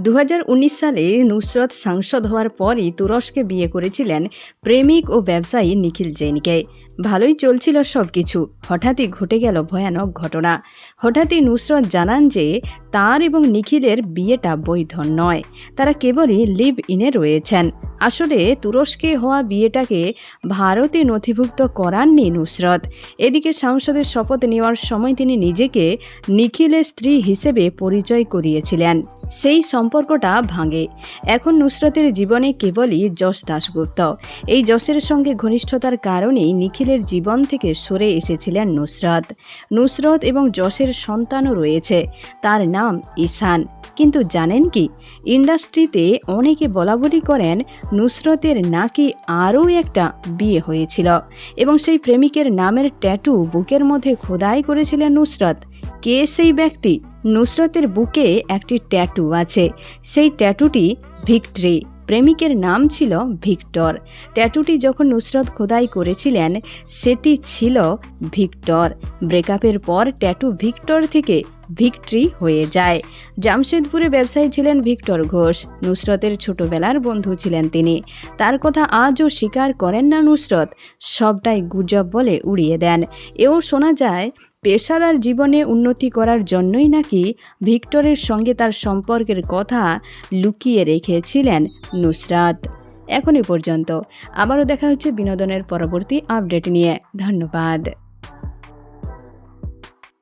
দু হাজার উনিশ সালে নুসরত সাংসদ হওয়ার পরই তুরস্কে বিয়ে করেছিলেন প্রেমিক ও ব্যবসায়ী নিখিল জৈনকে। ভালোই চলছিল সব কিছু হঠাৎই ঘটে গেল ভয়ানক ঘটনা। হঠাৎই নুসরত জানান যে, তার এবং নিখিলের বিয়েটা বৈধ নয়। তারা কেবলই লিভ ইনে রয়েছেন। আসলে তুরস্কে হওয়া বিয়েটাকে ভারতে নথিভুক্ত করাননি নুসরত। এদিকে সাংসদের শপথ নেওয়ার সময় তিনি নিজেকে নিখিলের স্ত্রী হিসেবে পরিচয় করিয়েছিলেন। সেই সম্পর্কটা ভাঙে। এখন নুসরতের জীবনে কেবলই যশ দাশগুপ্ত। এই যশের সঙ্গে ঘনিষ্ঠতার কারণেই নিখিলের জীবন থেকে সরে এসেছিলেন নুসরত। নুসরত এবং যশের সন্তানও রয়েছে। তার নাম ঈশান। কিন্তু জানেন কি? ইন্ডাস্ট্রিতে অনেকে বলাবলি করেন নুসরতের নাকি আরও একটা বিয়ে হয়েছিল এবং সেই প্রেমিকের নামের ট্যাটু বুকের মধ্যে খোদাই করেছিলেন নুসরত। কে সেই ব্যক্তি? নুসরতের বুকে একটি ট্যাটু আছে। সেই ট্যাটুটি ভিক্টরি। প্রেমিকের নাম ছিল ভিক্টর। ট্যাটুটি যখন নুসরত খোদাই করেছিলেন, সেটি ছিল ভিক্টর। ব্রেকআপের পর ট্যাটু ভিক্টর থেকে ভিক্টরি হয়ে যায়। জামশেদপুরে ব্যবসায়ী ছিলেন ভিক্টর ঘোষ। নুসরতের ছোটবেলার বন্ধু ছিলেন তিনি। তার কথা আজও স্বীকার করেন না নুসরত। সবটাই গুজব বলে উড়িয়ে দেন। এও শোনা যায়, পেশাদার জীবনে উন্নতি করার জন্যই নাকি ভিক্টরের সঙ্গে তার সম্পর্কের কথা লুকিয়ে রেখেছিলেন নুসরাত। এখন এ পর্যন্ত। আবারও দেখা হচ্ছে বিনোদনের পরবর্তী আপডেট নিয়ে। ধন্যবাদ।